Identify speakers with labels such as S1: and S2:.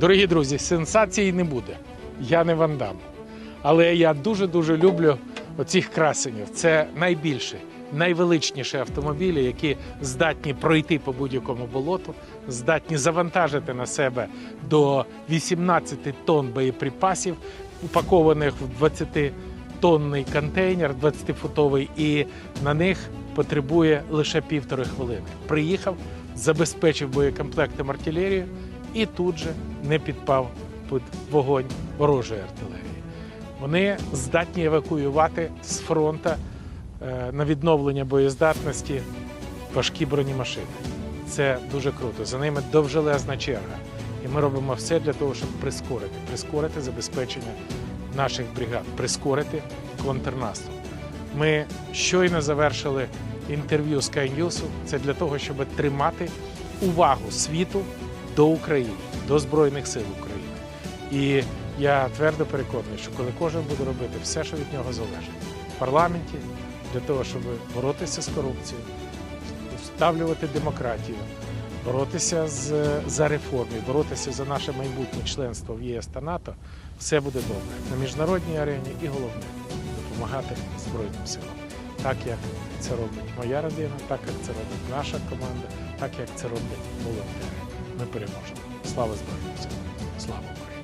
S1: Дорогі друзі, сенсації не буде. Я не вандам. Але я дуже-дуже люблю оцих красенів. Це найбільші, найвеличніші автомобілі, які здатні пройти по будь-якому болоту, здатні завантажити на себе до 18 тонн боєприпасів, упакованих в 20-тонний контейнер, 20-футовий, і на них потребує лише півтори хвилини. Приїхав, забезпечив боєкомплектом артилерію і тут же не підпав під вогонь ворожої артилерії. Вони здатні евакуювати з фронту е, на відновлення боєздатності важкі бронемашини. Це дуже круто. За ними довжелезна черга. І ми робимо все для того, щоб прискорити, прискорити забезпечення наших бригад, прискорити контрнаступ. Ми щойно завершили інтерв'ю Sky News. Це для того, щоб тримати увагу світу до України, до Збройних сил України. І я твердо переконаний, що коли кожен буде робити все, що від нього залежить в парламенті, для того, щоб боротися з корупцією, вставлювати демократію, боротися з, за реформи, боротися за наше майбутнє членство в ЄС та НАТО, все буде добре на міжнародній арені і головне допомагати Збройним силам. Так як це робить моя родина, так як це робить наша команда, так як це роблять волонтери. Ми переможемо. Слава Збройним силам! Слава Україні!